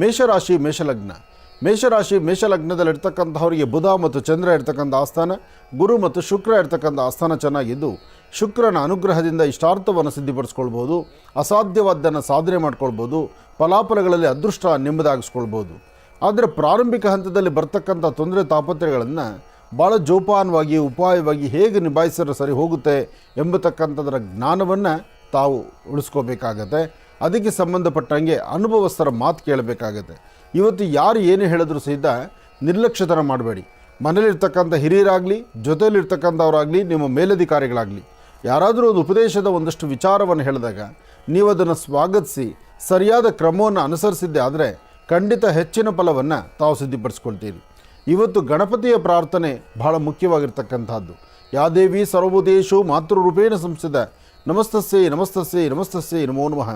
ಮೇಷರಾಶಿ, ಮೇಷಲಗ್ನ. ಮೇಷರಾಶಿ, ಮೇಷಲಗ್ನದಲ್ಲಿರ್ತಕ್ಕಂಥವರಿಗೆ ಬುಧ ಮತ್ತು ಚಂದ್ರ ಇರ್ತಕ್ಕಂಥ ಆಸ್ಥಾನ, ಗುರು ಮತ್ತು ಶುಕ್ರ ಇರ್ತಕ್ಕಂಥ ಆಸ್ಥಾನ ಚೆನ್ನಾಗಿದ್ದು, ಶುಕ್ರನ ಅನುಗ್ರಹದಿಂದ ಇಷ್ಟಾರ್ಥವನ್ನು ಸಿದ್ಧಿಪಡಿಸ್ಕೊಳ್ಬೋದು, ಅಸಾಧ್ಯವಾದ್ದನ್ನು ಸಾಧನೆ ಮಾಡ್ಕೊಳ್ಬೋದು, ಫಲಾಫಲಗಳಲ್ಲಿ ಅದೃಷ್ಟ ನೆಮ್ಮದಾಗಿಸ್ಕೊಳ್ಬೋದು. ಆದರೆ ಪ್ರಾರಂಭಿಕ ಹಂತದಲ್ಲಿ ಬರ್ತಕ್ಕಂಥ ತೊಂದರೆ ತಾಪತ್ರೆಗಳನ್ನು ಭಾಳ ಜೋಪಾನವಾಗಿ, ಉಪಾಯವಾಗಿ ಹೇಗೆ ನಿಭಾಯಿಸಿದ್ರೆ ಸರಿ ಹೋಗುತ್ತೆ ಎಂಬತಕ್ಕಂಥದರ ಜ್ಞಾನವನ್ನು ತಾವು ಉಳಿಸ್ಕೋಬೇಕಾಗತ್ತೆ. ಅದಕ್ಕೆ ಸಂಬಂಧಪಟ್ಟಂಗೆ ಅನುಭವಸ್ಥರ ಮಾತು ಕೇಳಬೇಕಾಗತ್ತೆ. ಇವತ್ತು ಯಾರು ಏನು ಹೇಳಿದ್ರು ಸಹಿತ ನಿರ್ಲಕ್ಷ್ಯತನ ಮಾಡಬೇಡಿ. ಮನೇಲಿರ್ತಕ್ಕಂಥ ಹಿರಿಯರಾಗಲಿ, ಜೊತೆಯಲ್ಲಿರ್ತಕ್ಕಂಥವರಾಗಲಿ, ನಿಮ್ಮ ಮೇಲಧಿಕಾರಿಗಳಾಗಲಿ, ಯಾರಾದರೂ ಒಂದು ಉಪದೇಶದ ಒಂದಷ್ಟು ವಿಚಾರವನ್ನು ಹೇಳಿದಾಗ ನೀವು ಅದನ್ನು ಸ್ವಾಗತಿಸಿ, ಸರಿಯಾದ ಕ್ರಮವನ್ನು ಅನುಸರಿಸಿದ್ದೆ ಆದರೆ ಖಂಡಿತ ಹೆಚ್ಚಿನ ಫಲವನ್ನು ತಾವು ಸಿದ್ಧಿಪಡಿಸ್ಕೊಳ್ತೀರಿ. ಇವತ್ತು ಗಣಪತಿಯ ಪ್ರಾರ್ಥನೆ ಬಹಳ ಮುಖ್ಯವಾಗಿರ್ತಕ್ಕಂಥದ್ದು. ಯಾದೇವಿ ಸರ್ವಭೂತೇಶು ಮಾತೃರೂಪೇಣ ಸಂಸದ ನಮಸ್ತಸ್ಸೇ ನಮಸ್ತಸ್ಸೇ ನಮಸ್ತಸ್ಸೇ ನಮೋ ನಮಃ.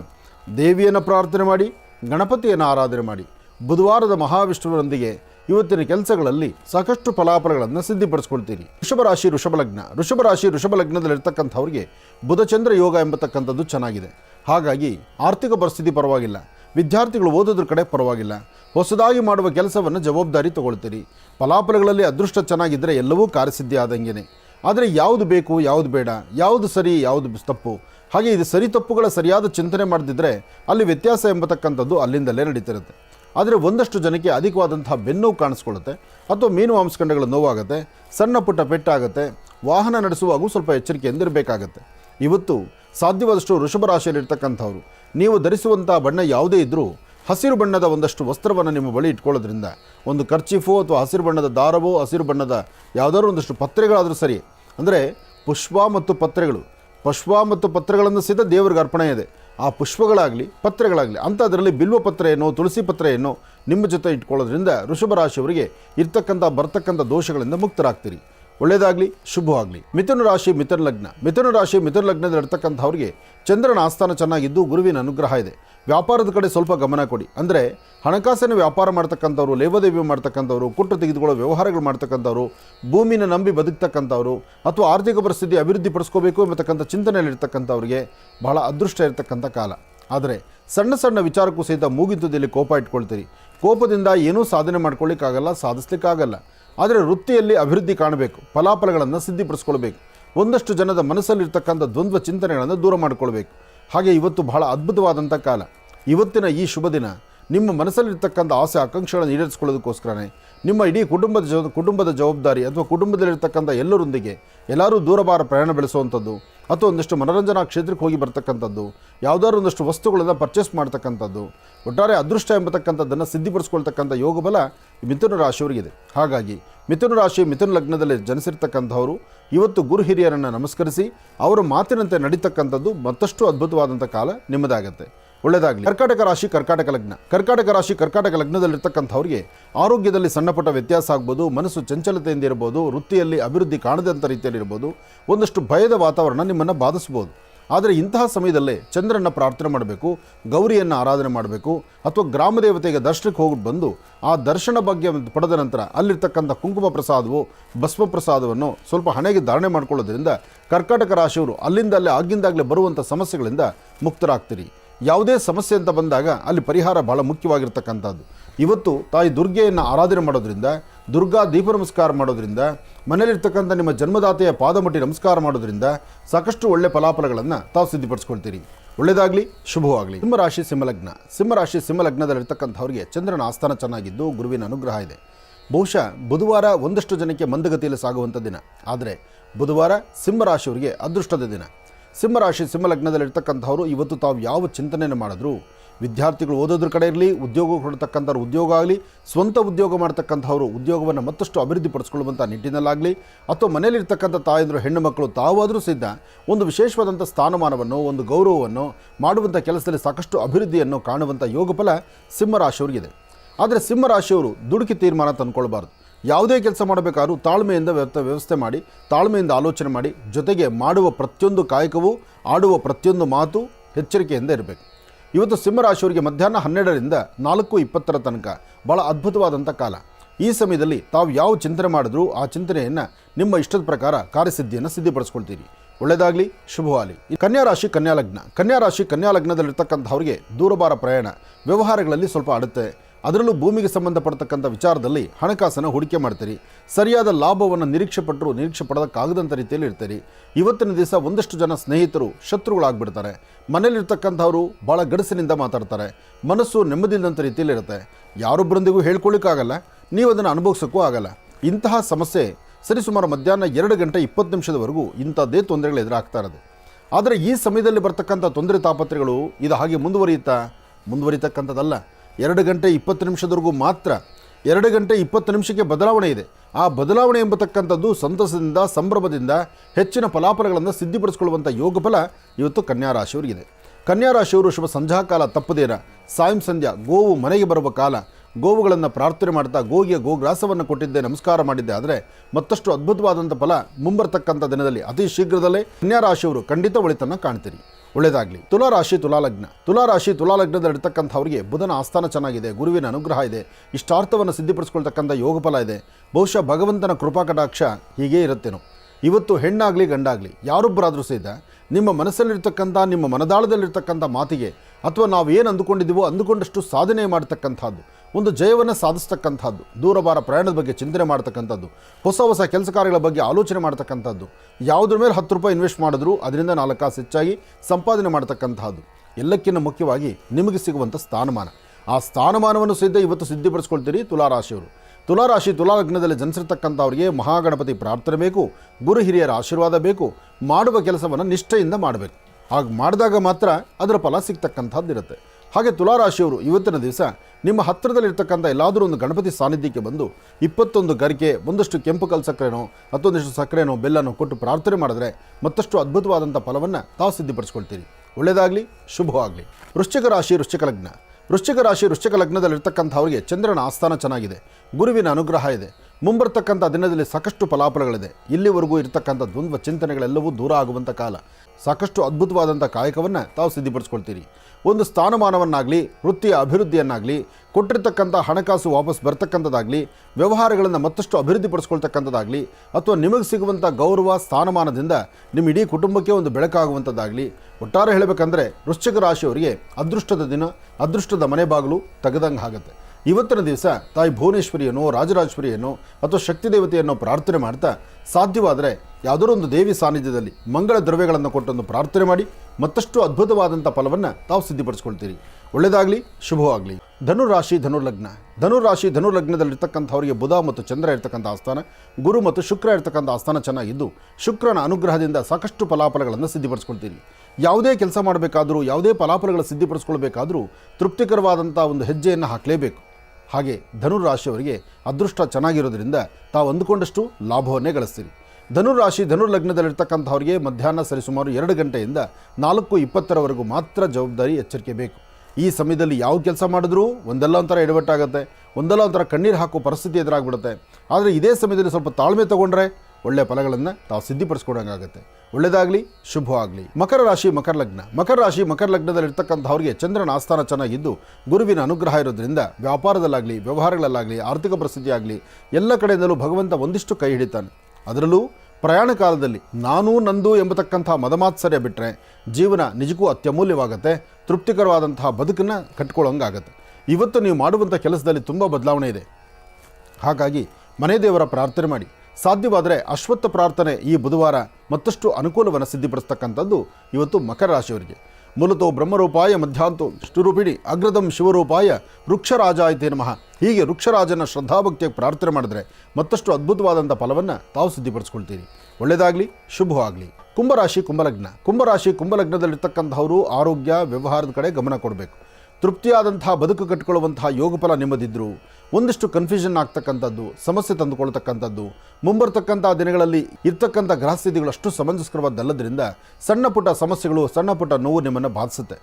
ದೇವಿಯನ್ನು ಪ್ರಾರ್ಥನೆ ಮಾಡಿ, ಗಣಪತಿಯನ್ನು ಆರಾಧನೆ ಮಾಡಿ, ಬುಧವಾರದ ಮಹಾವಿಷ್ಣುವಿನೊಂದಿಗೆ ಇವತ್ತಿನ ಕೆಲಸಗಳಲ್ಲಿ ಸಾಕಷ್ಟು ಫಲಾಫಲಗಳನ್ನು ಸಿದ್ಧಿಪಡಿಸ್ಕೊಳ್ತೀರಿ ವೃಷಭ ರಾಶಿ ವೃಷಭ ಲಗ್ನ ವೃಷಭ ರಾಶಿ ವೃಷಭ ಲಗ್ನದಲ್ಲಿರ್ತಕ್ಕಂಥವ್ರಿಗೆ ಬುಧಚಂದ್ರ ಯೋಗ ಎಂಬತಕ್ಕಂಥದ್ದು ಚೆನ್ನಾಗಿದೆ. ಹಾಗಾಗಿ ಆರ್ಥಿಕ ಪರಿಸ್ಥಿತಿ ಪರವಾಗಿಲ್ಲ. ವಿದ್ಯಾರ್ಥಿಗಳು ಓದೋದ್ರ ಕಡೆ ಪರವಾಗಿಲ್ಲ. ಹೊಸದಾಗಿ ಮಾಡುವ ಕೆಲಸವನ್ನು ಜವಾಬ್ದಾರಿ ತಗೊಳ್ತೀರಿ. ಫಲಾಫಲಗಳಲ್ಲಿ ಅದೃಷ್ಟ ಚೆನ್ನಾಗಿದ್ದರೆ ಎಲ್ಲವೂ ಕಾರ್ಯಸಿದ್ಧಿ ಆದಂಗೆನೆ ಆದರೆ ಯಾವುದು ಬೇಕು, ಯಾವುದು ಬೇಡ, ಯಾವುದು ಸರಿ, ಯಾವುದು ತಪ್ಪು? ಹಾಗೆ ಇದು ಸರಿ ತಪ್ಪುಗಳ ಸರಿಯಾದ ಚಿಂತನೆ ಮಾಡದಿದ್ದರೆ ಅಲ್ಲಿ ವ್ಯತ್ಯಾಸ ಎಂಬತಕ್ಕಂಥದ್ದು ಅಲ್ಲಿಂದಲೇ ನಡೀತಿರುತ್ತೆ. ಆದರೆ ಒಂದಷ್ಟು ಜನಕ್ಕೆ ಅಧಿಕವಾದಂತಹ ಬೆನ್ನು ಕಾಣಿಸ್ಕೊಳ್ಳುತ್ತೆ, ಅಥವಾ ಮೀನು ಮಾಂಸಖಂಡಗಳ ನೋವಾಗುತ್ತೆ, ಸಣ್ಣ ಪುಟ್ಟ ಪೆಟ್ಟಾಗುತ್ತೆ, ವಾಹನ ನಡೆಸುವಾಗೂ ಸ್ವಲ್ಪ ಎಚ್ಚರಿಕೆ ಇರಬೇಕಾಗತ್ತೆ ಇವತ್ತು ಸಾಧ್ಯವಾದಷ್ಟು ವೃಷಭ ರಾಶಿಯಲ್ಲಿರ್ತಕ್ಕಂಥವ್ರು, ನೀವು ಧರಿಸುವಂಥ ಬಣ್ಣ ಯಾವುದೇ ಇದ್ದರೂ ಹಸಿರು ಬಣ್ಣದ ಒಂದಷ್ಟು ವಸ್ತ್ರವನ್ನು ನಿಮ್ಮ ಬಳಿ ಇಟ್ಕೊಳ್ಳೋದ್ರಿಂದ ಒಂದು ಕರ್ಚೀಫೋ ಅಥವಾ ಹಸಿರು ಬಣ್ಣದ ದಾರವೋ, ಹಸಿರು ಬಣ್ಣದ ಯಾವುದಾದ್ರು ಒಂದಷ್ಟು ಪತ್ರೆಗಳಾದರೂ ಸರಿ. ಅಂದರೆ ಪುಷ್ಪ ಮತ್ತು ಪತ್ರೆಗಳು. ಪುಷ್ಪ ಮತ್ತು ಪತ್ರೆಗಳನ್ನು ಸಹಿತ ದೇವರಿಗೆ ಅರ್ಪಣೆ ಇದೆ ಆ ಪುಷ್ಪಗಳಾಗಲಿ, ಪತ್ರೆಗಳಾಗಲಿ, ಅಂಥದ್ರಲ್ಲಿ ಬಿಲ್ವ ಪತ್ರೆಯನ್ನು, ತುಳಸಿ ಪತ್ರೆಯನ್ನು ನಿಮ್ಮ ಜೊತೆ ಇಟ್ಕೊಳ್ಳೋದ್ರಿಂದ ವೃಷಭ ರಾಶಿಯವರಿಗೆ ಇರ್ತಕ್ಕಂಥ, ಬರ್ತಕ್ಕಂಥ ದೋಷಗಳಿಂದ ಮುಕ್ತರಾಗ್ತೀರಿ. ಒಳ್ಳೆಯದಾಗಲಿ ಶುಭವಾಗಲಿ. ಮಿಥುನ ರಾಶಿ, ಮಿಥುನ ಲಗ್ನ. ಮಿಥುನ ರಾಶಿ, ಮಿಥುನ ಲಗ್ನದಲ್ಲಿರ್ತಕ್ಕಂಥವ್ರಿಗೆ ಚಂದ್ರನ ಆಸ್ಥಾನ ಚೆನ್ನಾಗಿದ್ದು ಗುರುವಿನ ಅನುಗ್ರಹ ಇದೆ. ವ್ಯಾಪಾರದ ಕಡೆ ಸ್ವಲ್ಪ ಗಮನ ಕೊಡಿ. ಅಂದರೆ ಹಣಕಾಸಿನ ವ್ಯಾಪಾರ ಮಾಡ್ತಕ್ಕಂಥವ್ರು, ಲೇವಾದೇವಿ ಮಾಡ್ತಕ್ಕಂಥವ್ರು, ಕುಟ್ಟು ತೆಗೆದುಕೊಳ್ಳೋ ವ್ಯವಹಾರಗಳು ಮಾಡ್ತಕ್ಕಂಥವ್ರು, ಭೂಮಿನ ನಂಬಿ ಬದುಕ್ತಕ್ಕಂಥವ್ರು ಅಥವಾ ಆರ್ಥಿಕ ಪರಿಸ್ಥಿತಿ ಅಭಿವೃದ್ಧಿ ಪಡಿಸ್ಕೋಬೇಕು ಎಂಬತಕ್ಕಂಥ ಚಿಂತನೆಯಲ್ಲಿರ್ತಕ್ಕಂಥವ್ರಿಗೆ ಬಹಳ ಅದೃಷ್ಟ ಇರತಕ್ಕಂಥ ಕಾಲ. ಆದರೆ ಸಣ್ಣ ಸಣ್ಣ ವಿಚಾರಕ್ಕೂ ಸಹಿತ ಮೂಗಿತುದಿಯಲ್ಲಿ ಕೋಪ ಇಟ್ಕೊಳ್ತೀರಿ. ಕೋಪದಿಂದ ಏನೂ ಸಾಧನೆ ಮಾಡ್ಕೊಳ್ಳಿಕ್ಕಾಗಲ್ಲ, ಸಾಧಿಸ್ಲಿಕ್ಕಾಗಲ್ಲ. ಆದರೆ ವೃತ್ತಿಯಲ್ಲಿ ಅಭಿವೃದ್ಧಿ ಕಾಣಬೇಕು, ಫಲಾಫಲಗಳನ್ನು ಸಿದ್ಧಿಪಡಿಸ್ಕೊಳ್ಬೇಕು, ಒಂದಷ್ಟು ಜನದ ಮನಸ್ಸಲ್ಲಿರ್ತಕ್ಕಂಥ ದ್ವಂದ್ವ ಚಿಂತನೆಗಳನ್ನು ದೂರ ಮಾಡಿಕೊಳ್ಬೇಕು. ಹಾಗೆ ಇವತ್ತು ಬಹಳ ಅದ್ಭುತವಾದಂಥ ಕಾಲ. ಇವತ್ತಿನ ಈ ಶುಭ ದಿನ ನಿಮ್ಮ ಮನಸ್ಸಲ್ಲಿರ್ತಕ್ಕಂಥ ಆಸೆ, ಆಕಾಂಕ್ಷೆಗಳನ್ನು ಈಡೇರಿಸ್ಕೊಳ್ಳೋದಕ್ಕೋಸ್ಕರನೇ ನಿಮ್ಮ ಇಡೀ ಕುಟುಂಬದ ಜವ ಕುಟುಂಬದ ಜವಾಬ್ದಾರಿ ಅಥವಾ ಕುಟುಂಬದಲ್ಲಿರ್ತಕ್ಕಂಥ ಎಲ್ಲರೊಂದಿಗೆ ಎಲ್ಲರೂ ದೂರಬಾರ ಪ್ರಯಾಣ ಬೆಳೆಸುವಂಥದ್ದು ಅಥವಾ ಒಂದಷ್ಟು ಮನೋರಂಜನಾ ಕ್ಷೇತ್ರಕ್ಕೆ ಹೋಗಿ ಬರ್ತಕ್ಕಂಥದ್ದು, ಯಾವುದಾದ್ರು ಒಂದಷ್ಟು ವಸ್ತುಗಳನ್ನು ಪರ್ಚೇಸ್ ಮಾಡ್ತಕ್ಕಂಥದ್ದು, ಒಟ್ಟಾರೆ ಅದೃಷ್ಟ ಎಂಬತಕ್ಕಂಥದ್ದನ್ನು ಸಿದ್ಧಿಪಡಿಸ್ಕೊಳ್ತಕ್ಕಂಥ ಯೋಗ ಬಲ ಈ ಮಿಥುನ ರಾಶಿಯವರಿಗಿದೆ. ಹಾಗಾಗಿ ಮಿಥುನ ರಾಶಿ ಮಿಥುನ ಲಗ್ನದಲ್ಲಿ ಜನಿಸಿರ್ತಕ್ಕಂಥವರು, ಇವತ್ತು ಗುರು ಹಿರಿಯರನ್ನು ನಮಸ್ಕರಿಸಿ, ಅವರ ಮಾತಿನಂತೆ ನಡೀತಕ್ಕಂಥದ್ದು ಮತ್ತಷ್ಟು ಅದ್ಭುತವಾದಂಥ ಕಾಲ ನಿಮ್ಮದಾಗುತ್ತೆ. ಒಳ್ಳೆಯದಾಗಲಿ ಕರ್ಕಾಟಕ ರಾಶಿ, ಕರ್ಕಾಟಕ ಲಗ್ನ. ಕರ್ಕಾಟಕ ರಾಶಿ, ಕರ್ಕಾಟಕ ಲಗ್ನದಲ್ಲಿರ್ತಕ್ಕಂಥವ್ರಿಗೆ ಆರೋಗ್ಯದಲ್ಲಿ ಸಣ್ಣಪುಟ್ಟ ವ್ಯತ್ಯಾಸ ಆಗ್ಬೋದು, ಮನಸ್ಸು ಚಂಚಲತೆಯಿಂದ ಇರ್ಬೋದು, ವೃತ್ತಿಯಲ್ಲಿ ಅಭಿವೃದ್ಧಿ ಕಾಣದಂಥ ರೀತಿಯಲ್ಲಿ ಇರ್ಬೋದು, ಒಂದಷ್ಟು ಭಯದ ವಾತಾವರಣ ನಿಮ್ಮನ್ನು ಬಾಧಿಸ್ಬೋದು. ಆದರೆ ಇಂತಹ ಸಮಯದಲ್ಲೇ ಚಂದ್ರನ ಪ್ರಾರ್ಥನೆ ಮಾಡಬೇಕು, ಗೌರಿಯನ್ನು ಆರಾಧನೆ ಮಾಡಬೇಕು ಅಥವಾ ಗ್ರಾಮ ದೇವತೆಗೆ ದರ್ಶನಕ್ಕೆ ಹೋಗಿ ಬಂದು ಆ ದರ್ಶನ ಬಗ್ಗೆ ಪಡೆದ ನಂತರ ಅಲ್ಲಿರ್ತಕ್ಕಂಥ ಕುಂಕುಮ ಪ್ರಸಾದವು ಭಸ್ಮ ಪ್ರಸಾದವನ್ನು ಸ್ವಲ್ಪ ಹಣೆಗೆ ಧಾರಣೆ ಮಾಡಿಕೊಳ್ಳೋದ್ರಿಂದ ಕರ್ಕಾಟಕ ರಾಶಿಯವರು ಅಲ್ಲಿಂದಲ್ಲೇ ಆಗಿಂದಾಗಲೇ ಬರುವಂಥ ಸಮಸ್ಯೆಗಳಿಂದ ಮುಕ್ತರಾಗ್ತೀರಿ. ಯಾವುದೇ ಸಮಸ್ಯೆ ಅಂತ ಬಂದಾಗ ಅಲ್ಲಿ ಪರಿಹಾರ ಬಹಳ ಮುಖ್ಯವಾಗಿರ್ತಕ್ಕಂಥದ್ದು. ಇವತ್ತು ತಾಯಿ ದುರ್ಗೆಯನ್ನು ಆರಾಧನೆ ಮಾಡೋದ್ರಿಂದ ದುರ್ಗಾ ದೀಪ ನಮಸ್ಕಾರ ಮಾಡೋದ್ರಿಂದ, ಮನೆಯಲ್ಲಿರ್ತಕ್ಕಂಥ ನಿಮ್ಮ ಜನ್ಮದಾತೆಯ ಪಾದಮಟ್ಟಿ ನಮಸ್ಕಾರ ಮಾಡೋದ್ರಿಂದ ಸಾಕಷ್ಟು ಒಳ್ಳೆ ಫಲಾಫಲಗಳನ್ನು ತಾವು ಸಿದ್ಧಪಡಿಸ್ಕೊಳ್ತೀರಿ. ಒಳ್ಳೆಯದಾಗಲಿ ಶುಭವಾಗಲಿ. ಸಿಂಹರಾಶಿ ಸಿಂಹಲಗ್ನ ಸಿಂಹರಾಶಿ ಸಿಂಹಲಗ್ನದಲ್ಲಿರ್ತಕ್ಕಂಥವ್ರಿಗೆ ಚಂದ್ರನ ಆಸ್ಥಾನ ಚೆನ್ನಾಗಿದ್ದು, ಗುರುವಿನ ಅನುಗ್ರಹ ಇದೆ. ಬಹುಶಃ ಬುಧವಾರ ಒಂದಷ್ಟು ಜನಕ್ಕೆ ಮಂದಗತಿಯಲ್ಲಿ ಸಾಗುವಂಥ ದಿನ. ಆದರೆ ಬುಧವಾರ ಸಿಂಹರಾಶಿಯವರಿಗೆ ಅದೃಷ್ಟದ ದಿನ. ಸಿಂಹರಾಶಿ ಸಿಂಹಲಗ್ನದಲ್ಲಿರ್ತಕ್ಕಂಥವ್ರು ಇವತ್ತು ತಾವು ಯಾವ ಚಿಂತನೆಯನ್ನು ಮಾಡಿದ್ರು ವಿದ್ಯಾರ್ಥಿಗಳು ಓದೋದ್ರ ಕಡೆ ಇರಲಿ, ಉದ್ಯೋಗ ಕೊಡ್ತಕ್ಕಂಥವ್ರು ಉದ್ಯೋಗ ಆಗಲಿ, ಸ್ವಂತ ಉದ್ಯೋಗ ಮಾಡ್ತಕ್ಕಂಥವ್ರು ಉದ್ಯೋಗವನ್ನು ಮತ್ತಷ್ಟು ಅಭಿವೃದ್ಧಿಪಡಿಸ್ಕೊಳ್ಳುವಂಥ ನಿಟ್ಟಿನಲ್ಲಾಗಲಿ, ಅಥವಾ ಮನೆಯಲ್ಲಿರ್ತಕ್ಕಂಥ ತಾಯಂದರು, ಹೆಣ್ಣು ಮಕ್ಕಳು ತಾವಾದರೂ ಸಿದ್ಧ ಒಂದು ವಿಶೇಷವಾದಂಥ ಸ್ಥಾನಮಾನವನ್ನು, ಒಂದು ಗೌರವವನ್ನು ಮಾಡುವಂಥ ಕೆಲಸದಲ್ಲಿ ಸಾಕಷ್ಟು ಅಭಿವೃದ್ಧಿಯನ್ನು ಕಾಣುವಂಥ ಯೋಗಫಲ ಸಿಂಹರಾಶಿಯವರಿಗಿದೆ. ಆದರೆ ಸಿಂಹರಾಶಿಯವರು ದುಡುಕಿ ತೀರ್ಮಾನ ತಂದುಕೊಳ್ಬಾರ್ದು. ಯಾವುದೇ ಕೆಲಸ ಮಾಡಬೇಕಾದ್ರೂ ತಾಳ್ಮೆಯಿಂದ ವ್ಯವಸ್ಥೆ ಮಾಡಿ, ತಾಳ್ಮೆಯಿಂದ ಆಲೋಚನೆ ಮಾಡಿ, ಜೊತೆಗೆ ಮಾಡುವ ಪ್ರತಿಯೊಂದು ಕಾಯಕವೂ, ಆಡುವ ಪ್ರತಿಯೊಂದು ಮಾತು ಎಚ್ಚರಿಕೆಯಿಂದ ಇರಬೇಕು. ಇವತ್ತು ಸಿಂಹರಾಶಿಯವರಿಗೆ ಮಧ್ಯಾಹ್ನ ಹನ್ನೆರಡರಿಂದ ನಾಲ್ಕು ಇಪ್ಪತ್ತರ ತನಕ. ಭಾಳ ಅದ್ಭುತವಾದಂಥ ಕಾಲ. ಈ ಸಮಯದಲ್ಲಿ ತಾವು ಯಾವ ಚಿಂತನೆ ಮಾಡಿದ್ರೂ ಆ ಚಿಂತನೆಯನ್ನು ನಿಮ್ಮ ಇಷ್ಟದ ಪ್ರಕಾರ ಕಾರ್ಯಸಿದ್ಧಿಯನ್ನು ಸಿದ್ಧಿಪಡಿಸ್ಕೊಳ್ತೀರಿ. ಒಳ್ಳೆಯದಾಗಲಿ, ಶುಭವಾಗಲಿ. ಕನ್ಯಾ ರಾಶಿ, ಕನ್ಯಾ ಲಗ್ನ. ಕನ್ಯಾ ರಾಶಿ, ಕನ್ಯಾ ಲಗ್ನದಲ್ಲಿರ್ತಕ್ಕಂಥವ್ರಿಗೆ ದೂರಬಾರ ಪ್ರಯಾಣ. ವ್ಯವಹಾರಗಳಲ್ಲಿ ಸ್ವಲ್ಪ ಅಡುತ್ತೆ ಅದರಲ್ಲೂ ಭೂಮಿಗೆ ಸಂಬಂಧಪಡ್ತಕ್ಕಂಥ ವಿಚಾರದಲ್ಲಿ ಹಣಕಾಸನ್ನು ಹೂಡಿಕೆ ಮಾಡ್ತೀರಿ. ಸರಿಯಾದ ಲಾಭವನ್ನು ನಿರೀಕ್ಷೆ ಪಟ್ಟರು ನಿರೀಕ್ಷೆ ಪಡೋದಕ್ಕಾಗದಂಥ ರೀತಿಯಲ್ಲಿ ಇರ್ತೀರಿ. ಇವತ್ತಿನ ದಿವಸ ಒಂದಷ್ಟು ಜನ ಸ್ನೇಹಿತರು ಶತ್ರುಗಳಾಗ್ಬಿಡ್ತಾರೆ. ಮನೇಲಿರ್ತಕ್ಕಂಥವರು ಭಾಳ ಗಡಸಿನಿಂದ ಮಾತಾಡ್ತಾರೆ. ಮನಸ್ಸು ನೆಮ್ಮದಿಲ್ಲದಂಥ ರೀತಿಯಲ್ಲಿ ಇರುತ್ತೆ. ಯಾರೊಬ್ಬರೊಂದಿಗೂ ಹೇಳ್ಕೊಳ್ಳಿಕ್ಕಾಗಲ್ಲ ನೀವು ಅದನ್ನು ಅನುಭವಿಸೋಕ್ಕೂ ಆಗಲ್ಲ. ಇಂತಹ ಸಮಸ್ಯೆ ಸರಿಸುಮಾರು ಮಧ್ಯಾಹ್ನ ಎರಡು ಗಂಟೆ ಇಪ್ಪತ್ತು ನಿಮಿಷದವರೆಗೂ ಇಂಥದ್ದೇ ತೊಂದರೆಗಳು ಎದುರಾಗ್ತಾ ಇರೋದು. ಆದರೆ ಈ ಸಮಯದಲ್ಲಿ ಬರ್ತಕ್ಕಂಥ ತೊಂದರೆ ತಾಪತ್ರೆಗಳು ಇದು ಹಾಗೆ ಮುಂದುವರಿಯುತ್ತಾ? ಮುಂದುವರಿತಕ್ಕಂಥದ್ದಲ್ಲ. ಎರಡು ಗಂಟೆ ಇಪ್ಪತ್ತು ನಿಮಿಷದವರೆಗೂ ಮಾತ್ರ ಎರಡು ಗಂಟೆ ಇಪ್ಪತ್ತು ನಿಮಿಷಕ್ಕೆ ಬದಲಾವಣೆ ಇದೆ. ಆ ಬದಲಾವಣೆ ಎಂಬತಕ್ಕಂಥದ್ದು ಸಂತಸದಿಂದ, ಸಂಭ್ರಮದಿಂದ ಹೆಚ್ಚಿನ ಫಲಾಫಲಗಳನ್ನು ಸಿದ್ಧಿಪಡಿಸಿಕೊಳ್ಳುವಂಥ ಯೋಗ ಫಲ ಇವತ್ತು ಕನ್ಯಾ ರಾಶಿಯವರಿಗಿದೆ ಕನ್ಯಾ ರಾಶಿಯವರು ಶುಭ ಸಂಧ್ಯಾಕಾಲ ತಪ್ಪದೇನ. ಸಾಯಂ ಸಂಧ್ಯಾ, ಗೋವು ಮನೆಗೆ ಬರುವ ಕಾಲ. ಗೋವುಗಳನ್ನು ಪ್ರಾರ್ಥನೆ ಮಾಡ್ತಾ ಗೋಗಿಯ ಗೋಗ್ರಾಸವನ್ನು ಕೊಟ್ಟಿದ್ದೆ, ನಮಸ್ಕಾರ ಮಾಡಿದ್ದೆ. ಆದರೆ ಮತ್ತಷ್ಟು ಅದ್ಭುತವಾದಂಥ ಫಲ ಮುಂಬರ್ತಕ್ಕಂಥ ದಿನದಲ್ಲಿ ಅತಿ ಶೀಘ್ರದಲ್ಲೇ ಕನ್ಯಾ ರಾಶಿಯವರು ಖಂಡಿತ ಒಳಿತನ್ನು ಕಾಣ್ತೀರಿ. ಒಳ್ಳೆಯದಾಗಲಿ ತುಲಾರಾಶಿ, ತುಲಾಲಗ್ನ. ತುಲಾರಾಶಿ, ತುಲಾಲಗ್ನದಲ್ಲಿ ಇರ್ತಕ್ಕಂಥವ್ರಿಗೆ ಬುಧನ ಆಸ್ಥಾನ ಚೆನ್ನಾಗಿದೆ, ಗುರುವಿನ ಅನುಗ್ರಹ ಇದೆ, ಇಷ್ಟಾರ್ಥವನ್ನು ಸಿದ್ಧಿಪಡಿಸ್ಕೊಳ್ತಕ್ಕಂಥ ಯೋಗಫಲ ಇದೆ. ಬಹುಶಃ ಭಗವಂತನ ಕೃಪಾ ಕಟಾಕ್ಷ ಹೀಗೇ ಇರುತ್ತೇನೋ. ಇವತ್ತು ಹೆಣ್ಣಾಗಲಿ ಗಂಡಾಗಲಿ, ಯಾರೊಬ್ಬರಾದರೂ ಸಹಿತ ನಿಮ್ಮ ಮನಸ್ಸಲ್ಲಿರ್ತಕ್ಕಂಥ, ನಿಮ್ಮ ಮನದಾಳದಲ್ಲಿರ್ತಕ್ಕಂಥ ಮಾತಿಗೆ ಅಥವಾ ನಾವು ಏನು ಅಂದುಕೊಂಡಿದ್ದೀವೋ ಅಂದುಕೊಂಡಷ್ಟು ಸಾಧನೆ ಮಾಡ್ತಕ್ಕಂಥದ್ದು, ಒಂದು ಜಯವನ್ನು ಸಾಧಿಸ್ತಕ್ಕಂಥದ್ದು ದೂರಭಾರ ಪ್ರಯಾಣದ ಬಗ್ಗೆ ಚಿಂತನೆ ಮಾಡ್ತಕ್ಕಂಥದ್ದು, ಹೊಸ ಹೊಸ ಕೆಲಸ ಕಾರ್ಯಗಳ ಬಗ್ಗೆ ಆಲೋಚನೆ ಮಾಡ್ತಕ್ಕಂಥದ್ದು, ಯಾವುದ್ರ ಮೇಲೆ ಹತ್ತು ರೂಪಾಯಿ ಇನ್ವೆಸ್ಟ್ ಮಾಡಿದ್ರು ಅದರಿಂದ ನಾಲ್ಕು ಕಾಸು ಹೆಚ್ಚಾಗಿ ಸಂಪಾದನೆ ಮಾಡ್ತಕ್ಕಂಥದ್ದು, ಎಲ್ಲಕ್ಕಿಂತ ಮುಖ್ಯವಾಗಿ ನಿಮಗೆ ಸಿಗುವಂಥ ಸ್ಥಾನಮಾನ. ಆ ಸ್ಥಾನಮಾನವನ್ನು ಸಹಿತ ಇವತ್ತು ಸಿದ್ಧಿಪಡಿಸ್ಕೊಳ್ತೀರಿ ತುಲಾರಾಶಿಯವರು. ತುಲಾರಾಶಿ ತುಲಾಲಗ್ನದಲ್ಲಿ ಜನಿಸಿರ್ತಕ್ಕಂಥವ್ರಿಗೆ ಮಹಾಗಣಪತಿ ಪ್ರಾರ್ಥನೆ ಬೇಕು, ಗುರು ಹಿರಿಯರ ಆಶೀರ್ವಾದ ಬೇಕು, ಮಾಡುವ ಕೆಲಸವನ್ನು ನಿಷ್ಠೆಯಿಂದ ಮಾಡಬೇಕು. ಹಾಗೆ ಮಾಡಿದಾಗ ಮಾತ್ರ ಅದರ ಫಲ ಸಿಗ್ತಕ್ಕಂಥದ್ದಿರುತ್ತೆ. ಹಾಗೆ ತುಲಾರಾಶಿಯವರು ಇವತ್ತಿನ ದಿವಸ ನಿಮ್ಮ ಹತ್ತಿರದಲ್ಲಿರ್ತಕ್ಕಂಥ ಎಲ್ಲಾದರೂ ಒಂದು ಗಣಪತಿ ಸಾನ್ನಿಧ್ಯಕ್ಕೆ ಬಂದು ಇಪ್ಪತ್ತೊಂದು ಗರಿಕೆ, ಒಂದಷ್ಟು ಕೆಂಪು ಕಲ್ ಸಕ್ಕರೆನೋ ಮತ್ತೊಂದಿಷ್ಟು ಸಕ್ಕರೆನೋ, ಬೆಲ್ಲನೋ ಕೊಟ್ಟು ಪ್ರಾರ್ಥನೆ ಮಾಡಿದ್ರೆ ಮತ್ತಷ್ಟು ಅದ್ಭುತವಾದಂಥ ಫಲವನ್ನು ತಾವು ಸಿದ್ಧಪಡಿಸ್ಕೊಳ್ತೀರಿ. ಒಳ್ಳೆಯದಾಗಲಿ, ಶುಭವಾಗಲಿ. ವೃಶ್ಚಿಕ ರಾಶಿ, ವೃಶ್ಚಿಕ ಲಗ್ನ. ವೃಶ್ಚಿಕ ರಾಶಿ, ವೃಶ್ಚಿಕ ಲಗ್ನದಲ್ಲಿರ್ತಕ್ಕಂಥವ್ರಿಗೆ ಚಂದ್ರನ ಆಸ್ಥಾನ ಚೆನ್ನಾಗಿದೆ. ಗುರುವಿನ ಅನುಗ್ರಹ ಇದೆ. ಮುಂಬರ್ತಕ್ಕಂಥ ದಿನದಲ್ಲಿ ಸಾಕಷ್ಟು ಫಲಾಫಲಗಳಿದೆ. ಇಲ್ಲಿವರೆಗೂ ಇರತಕ್ಕಂಥ ದ್ವಂದ್ವ ಚಿಂತನೆಗಳೆಲ್ಲವೂ ದೂರ ಆಗುವಂಥ ಕಾಲ. ಸಾಕಷ್ಟು ಅದ್ಭುತವಾದಂಥ ಕಾಯಕವನ್ನು ತಾವು ಸಿದ್ಧಪಡಿಸ್ಕೊಳ್ತೀರಿ. ಒಂದು ಸ್ಥಾನಮಾನವನ್ನಾಗಲಿ, ವೃತ್ತಿಯ ಅಭಿವೃದ್ಧಿಯನ್ನಾಗಲಿ, ಕೊಟ್ಟಿರ್ತಕ್ಕಂಥ ಹಣಕಾಸು ವಾಪಸ್ ಬರ್ತಕ್ಕಂಥದ್ದಾಗಲಿ, ವ್ಯವಹಾರಗಳನ್ನು ಮತ್ತಷ್ಟು ಅಭಿವೃದ್ಧಿಪಡಿಸ್ಕೊಳ್ತಕ್ಕಂಥದ್ದಾಗಲಿ, ಅಥವಾ ನಿಮಗೆ ಸಿಗುವಂಥ ಗೌರವ, ಸ್ಥಾನಮಾನದಿಂದ ನಿಮ್ಮ ಇಡೀ ಕುಟುಂಬಕ್ಕೆ ಒಂದು ಬೆಳಕಾಗುವಂಥದ್ದಾಗಲಿ, ಒಟ್ಟಾರೆ ಹೇಳಬೇಕಂದ್ರೆ ವೃಶ್ಚಿಕ ರಾಶಿಯವರಿಗೆ ಅದೃಷ್ಟದ ದಿನ, ಅದೃಷ್ಟದ ಮನೆ ಬಾಗಿಲು ತೆಗೆದಂಗೆ ಆಗುತ್ತೆ ಇವತ್ತಿನ ದಿವಸ ತಾಯಿ ಭುವನೇಶ್ವರಿಯನ್ನು, ರಾಜರಾಜೇಶ್ವರಿಯನ್ನು ಅಥವಾ ಶಕ್ತಿ ದೇವತೆಯನ್ನು ಪ್ರಾರ್ಥನೆ ಮಾಡ್ತಾ ಸಾಧ್ಯವಾದರೆ ಯಾವುದೋ ಒಂದು ದೇವಿ ಸಾನ್ನಿಧ್ಯದಲ್ಲಿ ಮಂಗಳ ದ್ರವ್ಯಗಳನ್ನು ಕೊಟ್ಟೊಂದು ಪ್ರಾರ್ಥನೆ ಮಾಡಿ, ಮತ್ತಷ್ಟು ಅದ್ಭುತವಾದಂಥ ಫಲವನ್ನು ತಾವು ಸಿದ್ಧಿಪಡಿಸ್ಕೊಳ್ತೀರಿ. ಒಳ್ಳೆಯದಾಗಲಿ, ಶುಭವಾಗಲಿ. ಧನುರಾಶಿ, ಧನುರ್ಲಗ್ನ. ಧನುರಾಶಿ ಧನುರ್ಲಗ್ನದಲ್ಲಿರ್ತಕ್ಕಂಥವರಿಗೆ ಬುಧ ಮತ್ತು ಚಂದ್ರ ಇರ್ತಕ್ಕಂಥ ಆಸ್ಥಾನ, ಗುರು ಮತ್ತು ಶುಕ್ರ ಇರ್ತಕ್ಕಂಥ ಆಸ್ಥಾನ ಚೆನ್ನಾಗಿದ್ದು ಶುಕ್ರನ ಅನುಗ್ರಹದಿಂದ ಸಾಕಷ್ಟು ಫಲಾಫಲಗಳನ್ನು ಸಿದ್ಧಿಪಡಿಸ್ಕೊಳ್ತೀರಿ. ಯಾವುದೇ ಕೆಲಸ ಮಾಡಬೇಕಾದರೂ, ಯಾವುದೇ ಫಲಾಫಲಗಳ ಸಿದ್ಧಿಪಡಿಸ್ಕೊಳ್ಬೇಕಾದರೂ ತೃಪ್ತಿಕರವಾದಂಥ ಒಂದು ಹೆಜ್ಜೆಯನ್ನು ಹಾಕಲೇಬೇಕು. ಹಾಗೆ ಧನುರಾಶಿಯವರಿಗೆ ಅದೃಷ್ಟ ಚೆನ್ನಾಗಿರೋದ್ರಿಂದ ತಾವು ಅಂದುಕೊಂಡಷ್ಟು ಲಾಭವನ್ನೇ ಗಳಿಸ್ತೀರಿ. ಧನುರಾಶಿ ಧನುರ್ಲಗ್ನದಲ್ಲಿರ್ತಕ್ಕಂಥವರಿಗೆ ಮಧ್ಯಾಹ್ನ ಸರಿಸುಮಾರು ಎರಡು ಗಂಟೆಯಿಂದ ನಾಲ್ಕು ಇಪ್ಪತ್ತರವರೆಗೂ ಮಾತ್ರ ಜವಾಬ್ದಾರಿ ಎಚ್ಚರಿಕೆ ಬೇಕು. ಈ ಸಮಯದಲ್ಲಿ ಯಾವ ಕೆಲಸ ಮಾಡಿದ್ರೂ ಒಂದಲ್ಲ ಒಂಥರ ಎಡವಟ್ಟಾಗುತ್ತೆ, ಒಂದಲ್ಲ ಒಂಥರ ಕಣ್ಣೀರು ಹಾಕೋ ಪರಿಸ್ಥಿತಿ ಎದುರಾಗ್ಬಿಡುತ್ತೆ. ಆದರೆ ಇದೇ ಸಮಯದಲ್ಲಿ ಸ್ವಲ್ಪ ತಾಳ್ಮೆ ತಗೊಂಡ್ರೆ ಒಳ್ಳೆಯ ಫಲಗಳನ್ನು ತಾವು ಸಿದ್ಧಿಪಡಿಸ್ಕೊಡಂಗಾಗುತ್ತೆ. ಒಳ್ಳೆಯದಾಗಲಿ ಶುಭವಾಗಲಿ. ಮಕರ ರಾಶಿ, ಮಕರ ಲಗ್ನ. ಮಕರ ರಾಶಿ, ಮಕರ ಲಗ್ನದಲ್ಲಿರ್ತಕ್ಕಂಥವ್ರಿಗೆ ಚಂದ್ರನ ಆಸ್ಥಾನ ಚೆನ್ನಾಗಿದ್ದು, ಗುರುವಿನ ಅನುಗ್ರಹ ಇರೋದ್ರಿಂದ ವ್ಯಾಪಾರದಲ್ಲಾಗಲಿ, ವ್ಯವಹಾರಗಳಲ್ಲಾಗಲಿ, ಆರ್ಥಿಕ ಪರಿಸ್ಥಿತಿ ಆಗಲಿ, ಎಲ್ಲ ಕಡೆಯಿಂದಲೂ ಭಗವಂತ ಒಂದಿಷ್ಟು ಕೈ ಹಿಡಿತಾನೆ. ಅದರಲ್ಲೂ ಪ್ರಯಾಣ ಕಾಲದಲ್ಲಿ ನಾನೂ ನಂದು ಎಂಬತಕ್ಕಂಥ ಮದಮಾತ್ಸರ್ಯ ಬಿಟ್ಟರೆ ಜೀವನ ನಿಜಕ್ಕೂ ಅತ್ಯಮೂಲ್ಯವಾಗುತ್ತೆ, ತೃಪ್ತಿಕರವಾದಂತಹ ಬದುಕನ್ನು ಕಟ್ಕೊಳ್ಳೋಂಗಾಗತ್ತೆ ಇವತ್ತು ನೀವು ಮಾಡುವಂಥ ಕೆಲಸದಲ್ಲಿ ತುಂಬ ಬದಲಾವಣೆ ಇದೆ. ಹಾಗಾಗಿ ಮನೆ ದೇವರ ಪ್ರಾರ್ಥನೆ ಮಾಡಿ. ಸಾಧ್ಯವಾದರೆ ಅಶ್ವತ್ಥ ಪ್ರಾರ್ಥನೆ ಈ ಬುಧವಾರ ಮತ್ತಷ್ಟು ಅನುಕೂಲವನ್ನು ಸಿದ್ಧಿಪಡಿಸ್ತಕ್ಕಂಥದ್ದು ಇವತ್ತು ಮಕರ ರಾಶಿಯವರಿಗೆ. ಮೂಲತಃ ಬ್ರಹ್ಮರೂಪಾಯ ಮಧ್ಯಾಂತು ವಿಷ್ಣುರೂಪಿಣಿ ಅಗ್ರದಂ ಶಿವರೂಪಾಯ ವೃಕ್ಷರಾಜ ವೃಕ್ಷರಾಜಾಯತೆ ನಮಃ. ಹೀಗೆ ವೃಕ್ಷರಾಜನ ಶ್ರದ್ಧಾಭಕ್ತಿಯಾಗಿ ಪ್ರಾರ್ಥನೆ ಮಾಡಿದ್ರೆ ಮತ್ತಷ್ಟು ಅದ್ಭುತವಾದಂಥ ಫಲವನ್ನು ತಾವು ಸಿದ್ಧಿಪಡಿಸ್ಕೊಳ್ತೀರಿ. ಒಳ್ಳೆಯದಾಗಲಿ, ಶುಭವಾಗಲಿ. ಕುಂಭರಾಶಿ ಕುಂಭಲಗ್ನ. ಕುಂಭರಾಶಿ ಕುಂಭಲಗ್ನದಲ್ಲಿರ್ತಕ್ಕಂಥವರು ಆರೋಗ್ಯ, ವ್ಯವಹಾರದ ಕಡೆ ಗಮನ ಕೊಡಬೇಕು. ತೃಪ್ತಿಯಾದಂತಹ ಬದುಕು ಕಟ್ಟಿಕೊಳ್ಳುವಂತಹ ಯೋಗಫಲ ನಿಮ್ಮದಿದ್ದರು ಒಂದಿಷ್ಟು ಕನ್ಫ್ಯೂಷನ್ ಆಗ್ತಕ್ಕಂಥದ್ದು, ಸಮಸ್ಯೆ ತಂದುಕೊಳ್ತಕ್ಕಂಥದ್ದು, ಮುಂಬರ್ತಕ್ಕಂಥ ದಿನಗಳಲ್ಲಿ ಇರ್ತಕ್ಕಂಥ ಗ್ರಹಸ್ಥಿತಿಗಳು ಅಷ್ಟು ಸಮಂಜಸ್ಕರವಾದಲ್ಲದರಿಂದ ಸಣ್ಣ ಪುಟ್ಟ ಸಮಸ್ಯೆಗಳು, ಸಣ್ಣ ಪುಟ್ಟ ನೋವು ನಿಮ್ಮನ್ನು ಬಾಧಿಸುತ್ತೆ.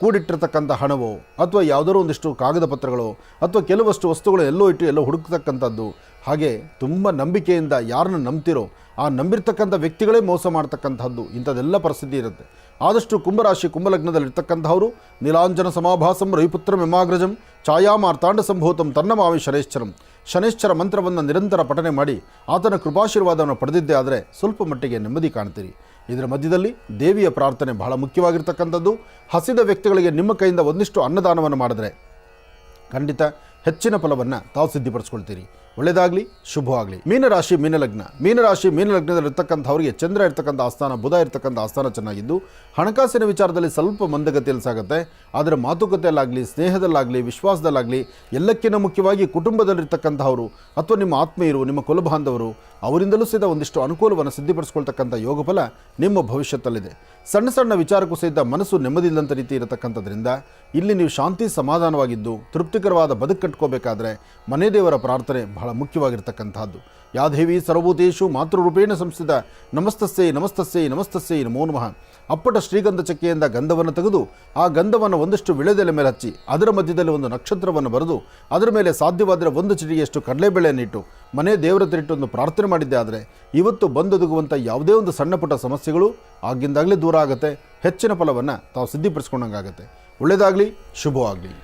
ಕೂಡಿಟ್ಟಿರ್ತಕ್ಕಂಥ ಹಣವೋ, ಅಥವಾ ಯಾವುದಾದ್ರು ಒಂದಿಷ್ಟು ಕಾಗದ ಪತ್ರಗಳು, ಅಥವಾ ಕೆಲವಷ್ಟು ವಸ್ತುಗಳು ಎಲ್ಲೋ ಇಟ್ಟು ಎಲ್ಲೋ ಹುಡುಕ್ತಕ್ಕಂಥದ್ದು, ಹಾಗೆ ತುಂಬ ನಂಬಿಕೆಯಿಂದ ಯಾರನ್ನು ನಂಬ್ತಿರೋ ಆ ನಂಬಿರ್ತಕ್ಕಂಥ ವ್ಯಕ್ತಿಗಳೇ ಮೋಸ ಮಾಡ್ತಕ್ಕಂಥದ್ದು, ಇಂಥದ್ದೆಲ್ಲ ಪರಿಸ್ಥಿತಿ ಇರುತ್ತೆ. ಆದಷ್ಟು ಕುಂಭರಾಶಿ, ಕುಂಭಲಗ್ನದಲ್ಲಿರ್ತಕ್ಕಂಥವರು, ನೀಲಾಂಜನ ಸಮಾಭಾಸಂ, ರವಿಪುತ್ರ ಮೆಮಾಗ್ರಜಂ ಛಾಯಾಮಾರ್ತಾಂಡ ಸಂಭೂತಂ ತನ್ನಮಾವಿ ಶನೇಶ್ಚರಂ ಶನೇಶ್ಚರ ಮಂತ್ರವನ್ನು ನಿರಂತರ ಪಠನೆ ಮಾಡಿ, ಆತನ ಕೃಪಾಶೀರ್ವಾದವನ್ನು ಪಡೆದಿದ್ದೇ ಆದರೆ ಸ್ವಲ್ಪ ಮಟ್ಟಿಗೆ ನೆಮ್ಮದಿ ಕಾಣ್ತೀರಿ. ಇದರ ಮಧ್ಯದಲ್ಲಿ ದೇವಿಯ ಪ್ರಾರ್ಥನೆ ಬಹಳ ಮುಖ್ಯವಾಗಿರ್ತಕ್ಕಂಥದ್ದು. ಹಸಿದ ವ್ಯಕ್ತಿಗಳಿಗೆ ನಿಮ್ಮ ಕೈಯಿಂದ ಒಂದಿಷ್ಟು ಅನ್ನದಾನವನ್ನು ಮಾಡಿದರೆ ಖಂಡಿತ ಹೆಚ್ಚಿನ ಫಲವನ್ನು ತಾವು ಸಿದ್ಧಿಪಡಿಸ್ಕೊಳ್ತೀರಿ. ಒಳ್ಳೆಯದಾಗಲಿ ಶುಭವಾಗಲಿ. ಮೀನರಾಶಿ, ಮೀನಲಗ್ನ. ಮೀನರಾಶಿ, ಮೀನಲಗ್ನದಲ್ಲಿರ್ತಕ್ಕಂಥವ್ರಿಗೆ ಚಂದ್ರ ಇರ್ತಕ್ಕಂಥ ಆಸ್ಥಾನ, ಬುಧ ಇರ್ತಕ್ಕಂಥ ಆಸ್ಥಾನ ಚೆನ್ನಾಗಿದ್ದು, ಹಣಕಾಸಿನ ವಿಚಾರದಲ್ಲಿ ಸ್ವಲ್ಪ ಮಂದಗತಿಯಲ್ಲಿ ಸಾಗುತ್ತೆ. ಆದರೆ ಮಾತುಕತೆಯಲ್ಲಾಗಲಿ, ಸ್ನೇಹದಲ್ಲಾಗಲಿ, ವಿಶ್ವಾಸದಲ್ಲಾಗಲಿ, ಎಲ್ಲಕ್ಕಿಂತ ಮುಖ್ಯವಾಗಿ ಕುಟುಂಬದಲ್ಲಿರ್ತಕ್ಕಂಥವರು ಅಥವಾ ನಿಮ್ಮ ಆತ್ಮೀಯರು, ನಿಮ್ಮ ಕುಲಬಾಂಧವರು ಅವರಿಂದಲೂ ಸಹಿತ ಒಂದಿಷ್ಟು ಅನುಕೂಲವನ್ನು ಸಿದ್ಧಿಪಡಿಸ್ಕೊಳ್ತಕ್ಕಂಥ ಯೋಗ ಫಲ ನಿಮ್ಮ ಭವಿಷ್ಯತ್ತಲ್ಲಿದೆ. ಸಣ್ಣ ಸಣ್ಣ ವಿಚಾರಕ್ಕೂ ಸಹಿತ ಮನಸ್ಸು ನೆಮ್ಮದಿಲ್ಲದಂಥ ರೀತಿ ಇರತಕ್ಕಂಥದ್ರಿಂದ ಇಲ್ಲಿ ನೀವು ಶಾಂತಿ, ಸಮಾಧಾನವಾಗಿದ್ದು, ತೃಪ್ತಿಕರವಾದ ಬದುಕು ಕಟ್ಕೋಬೇಕಾದ್ರೆ ಮನೆ ದೇವರ ಪ್ರಾರ್ಥನೆ ಬಹಳ ಮುಖ್ಯವಾಗಿರ್ತಕ್ಕಂಥದ್ದು. ಯಾದೇವಿ ಸರ್ವಭೂತೇಶು ಮಾತೃರೂಪೇಣ ಸಂಸ್ಥಿತ ನಮಸ್ತಸ್ಸೇ ನಮಸ್ತಸ್ಸೇ ನಮಸ್ತಸ್ಸೇ ನಮೋ ನಮಃ. ಅಪ್ಪಟ ಶ್ರೀಗಂಧ ಚಕ್ಕೆಯಿಂದ ಗಂಧವನ್ನು ತೆಗೆದು ಆ ಗಂಧವನ್ನು ಒಂದಷ್ಟು ವಿಳೆದೆಲೆ ಮೇಲೆ ಹಚ್ಚಿ, ಅದರ ಮಧ್ಯದಲ್ಲಿ ಒಂದು ನಕ್ಷತ್ರವನ್ನು ಬರೆದು, ಅದರ ಮೇಲೆ ಸಾಧ್ಯವಾದರೆ ಒಂದು ಚಿಟಿಗೆಯಷ್ಟು ಕಡಲೆಬೇಳೆಯನ್ನಿಟ್ಟು ಮನೆ ದೇವರ ಹತ್ರ ಪ್ರಾರ್ಥನೆ ಮಾಡಿದ್ದೆ ಆದರೆ ಇವತ್ತು ಬಂದೊದಗುವಂಥ ಯಾವುದೇ ಒಂದು ಸಣ್ಣ ಪುಟ್ಟ ಸಮಸ್ಯೆಗಳು ಆಗಿಂದಾಗಲೇ ದೂರ ಆಗುತ್ತೆ. ಹೆಚ್ಚಿನ ಫಲವನ್ನು ತಾವು ಸಿದ್ಧಿಪಡಿಸ್ಕೊಂಡಂಗಾಗತ್ತೆ. ಒಳ್ಳೆಯದಾಗಲಿ ಶುಭವಾಗಲಿ.